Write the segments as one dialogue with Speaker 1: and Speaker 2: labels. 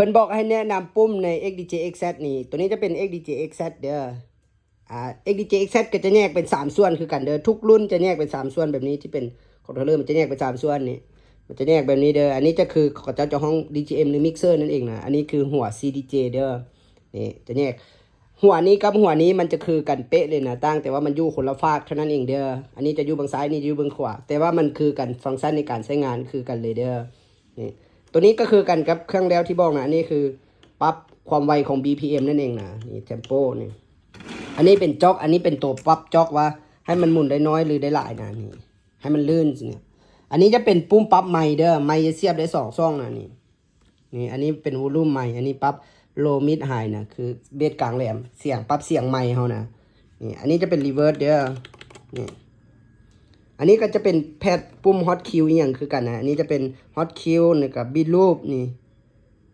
Speaker 1: พิ่นบอกให้แนะนำปุ่มใน XDJ XZ นี่ ตัวนี้จะเป็น XDJ XZ เด้อ อ่า XDJ XZ ก็จะแยกเป็น 3 ส่วนคือกันเด้อ ทุกรุ่นจะแยกเป็น 3 ส่วนแบบนี้ที่เป็นคอนโทรลเลอร์มันจะแยกเป็น 3 ส่วนนี่มันจะแยกแบบนี้เด้อ อันนี้จะคือเขาจะจะห้อง DJM หรือ Mixer นั่นเองนะ อันนี้คือหัว CDJ เด้อ นี่จะแยก หัวนี้กับหัวนี้มันจะคือกันเป๊ะเลยนะตั้งแต่ว่ามันอยู่คนละฝากเท่านั้นเองเด้อ อันนี้จะอยู่บางซ้ายนี่อยู่บางขวา แต่ว่ามันคือกันฟังก์ชันในการใช้งานคือกันเลยเด้อ นี่ ตัวนี้ก็คือกันกับเครื่องแล้วที่บอกนะอันนี้คือปรับความไวของ BPM นั่นเองนะนี่เทมโปนี่อันนี้เป็นจ็อก อันนี้เป็นตัวปรับจ็อกว่า ให้มันหมุนได้น้อยหรือได้หลายนะนี่ ให้มันลื่นสิเนี่ยอันนี้จะเป็นปุ่มปรับไมเด้อไมค์จะเสียบได้สองช่องนะนี่นี่อันนี้เป็นวอลลุ่มไมค์อันนี้ปรับโลมิดไฮนะคือเบสกลางแหลมเสียงปรับเสียงไมค์เขานะนี่อันนี้จะเป็นรีเวิร์สเด้อนี่ อันนี้ก็จะเป็นแพดปุ่มฮอตคิวอย่างคือกันนะ อันนี้จะเป็นฮอตคิวนี่กับบีดรูปนี่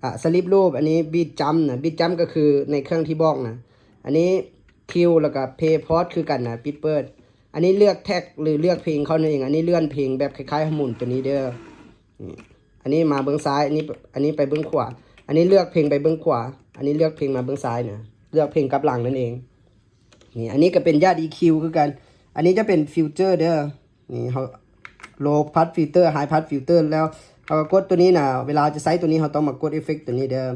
Speaker 1: อะสลิปรูป อันนี้บีดจัมนะบีดจัมก็คือในเครื่องที่บอกนะ อันนี้คิวแล้วก็เพย์พอดคือกันนะปิดเปิด อันนี้เลือกแท็กหรือเลือกเพลงเขานั่นเอง อันนี้เลื่อนเพลงแบบคล้ายๆหมุนตัวนี้เด้อนี่อันนี้มาเบื้องซ้าย อันนี้ อันนี้ไปเบื้องขวา อันนี้เลือกเพลงไปเบื้องขวา อันนี้เลือกเพลงมาเบื้องซ้ายนะ เลือกเพลงกลับหลังนั่นเอง นี่ อันนี้ก็เป็นญาติ EQ คือกัน อันนี้จะเป็นฟิลเตอร์เด้อ นี่เขาโลพัดฟิลเตอร์ไฮพัดฟิลเตอร์แล้วเราก็กดตัวนี้นะเวลาจะใช้ตัวนี้เราต้องมากดเอฟเฟกตัวนี้เด้อ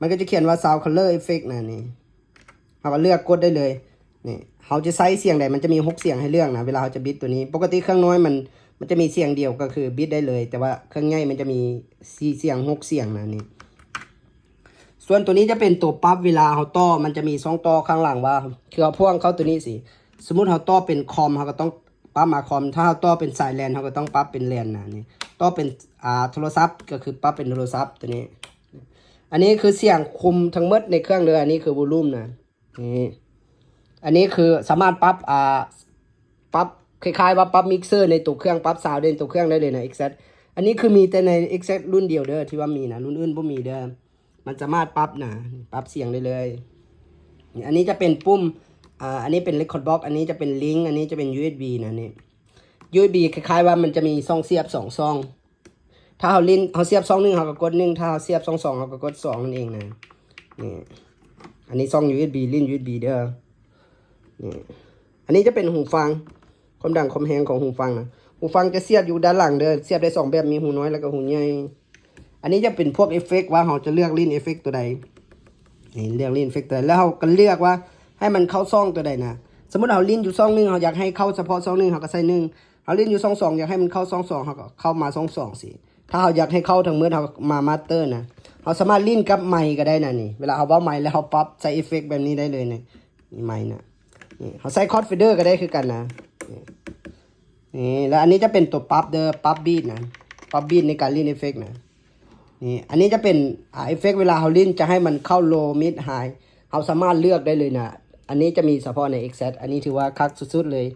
Speaker 1: มันก็จะเขียนว่า sound color effect นะนี่เราก็เลือกกดได้เลยนี่เขาจะใช้เสียงใดมันจะมีหกเสียงให้เลือกนะเวลาเขาจะบิดตัวนี้ ปกติเครื่องน้อยมันมันจะมีเสียงเดียวก็คือบิดได้เลย แต่ว่าเครื่องใหญ่มันจะมีสี่เสียงหกเสียงนะนี่ส่วนตัวนี้จะเป็นตัวปั๊บเวลาเขาต่อมันจะมีสองต่อข้างหลังว่าคือเอาพ่วงเข้าตัวนี้สิสมมุติเขาต่อเป็นคอมเขาก็ต้อง ปั๊บมาคอมถ้าเขาต่อเป็นสายแลนเขาก็ต้องปั๊บเป็นแลนนะนี่ต่อเป็นอ่าโทรศัพท์ก็คือปั๊บเป็นโทรศัพท์ตัวนี้ อันนี้คือเสียงคุมทั้งหมดในเครื่องเลยอันนี้คือวอลลุ่มนะนี่อันนี้คือสามารถปั๊บอ่าปรับคล้ายๆว่าปรับมิกเซอร์ในตัวเครื่องปรับซาวด์ในตัวเครื่องได้เลยนะ XZ อันนี้คือมีแต่ใน XZ รุ่นเดียวเด้อที่ว่ามีนะรุ่นอื่นบ่มีเด้อมันสามารถปรับนะปรับเสียงได้เลย อันนี้จะเป็นปุ่ม อ่าอันนี้เป็น record box อันนี้จะเป็นลิงก์อันนี้จะเป็น USB นะนี่ USB คล้ายๆว่ามันจะมีซองเสียบสองซอง ถ้าเขาลิ้นเขาเสียบซองหนึ่งเขาก็กดหนึ่งถ้าเขาเสียบซองสองเขาก็กดสองนั่นเองนะนี่อันนี้ซอง USB ลิ้น USB เด้อนี่อันนี้จะเป็นหูฟังความดังความแหงของหูฟังนะหูฟังจะเสียบอยู่ด้านหลังเด้อเสียบได้สองแบบมีหูน้อยแล้วก็หูใหญ่อันนี้จะเป็นพวกเอฟเฟกต์ว่าเราจะเลือกลิ้นเอฟเฟกต์ตัวใดนี่เลือกลิ้นเอฟเฟกต์ตัวใดแล้วเราก็เลือกว่า ให้มันเข้าซ่องตัวใดนะสมมติเราลิ้นอยู่ซ่องหนึ่งเราอยากให้เข้าเฉพาะซ่องหนึ่งเราก็ใส่หนึ่งเราลิ้นอยู่ซ่องสองอยากให้มันเข้าซ่องสองเราก็เข้ามาซ่องสองสิถ้าเราอยากให้เข้าทั้งเมื่อเรามามาสเตอร์นะเราสามารถลิ้นกับไมค์ก็ได้นะนี่ เวลาเราว่าไมค์แล้วเราปรับใส่เอฟเฟกต์แบบนี้ได้เลยนี่นี่ไมค์นะนี่เขาใส่คอร์ดฟีเดอร์ก็ได้คือกันนะนี่แล้วอันนี้จะเป็นตัวปั๊บเดอร์ปั๊บบีทนะปั๊บบีทในการลินเอฟเฟกต์นะนี่อันนี้จะเป็นอ่าเอฟเฟกต์เวลาเขาลินจะให้มันเข้าโลมิดไฮเขาสามารถเลือกได้เลยนะ อันนี้จะมีเฉพาะใน XZ อันนี้ถือว่าคักสุดๆเลย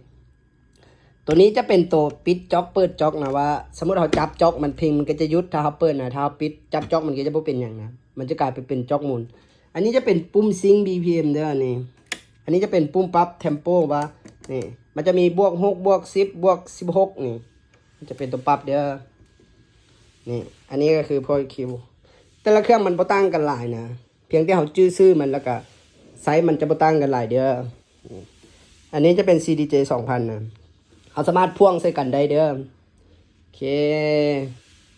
Speaker 1: ตัวนี้จะเป็นตัวปิดจ็อกเปิดจ็อกนะว่า สมมติเราจับจ็อกมันพลงมันก็จะยุดถ้าเขาเปิดนะถ้าเขาปิดจับจ็อกมันก็จะไม่เป็นอย่างนะมันจะกลายไปเป็นจ็อกหมุน อันนี้จะเป็นปุ่มซิง BPM เด้อนี่อันนี้จะเป็นปุ่มปรับเทมโปว่านี่มันจะมีบวกหกบวกสิบบวกสิบหกนี่มันจะเป็นตัวปรับเด้อนี่อันนี้ก็คือพอคิวแต่ละเครื่องมันบ่ตั้งกันหลายนะ เพียงที่เขาจื้อซื่อมันแล้วก็ ไซส์มันจะบ่ตั้งกันหลายเด้ออันนี้จะเป็น CDJ 2000นะเอาสามารถพ่วงใส่กันได้เด้อโอเค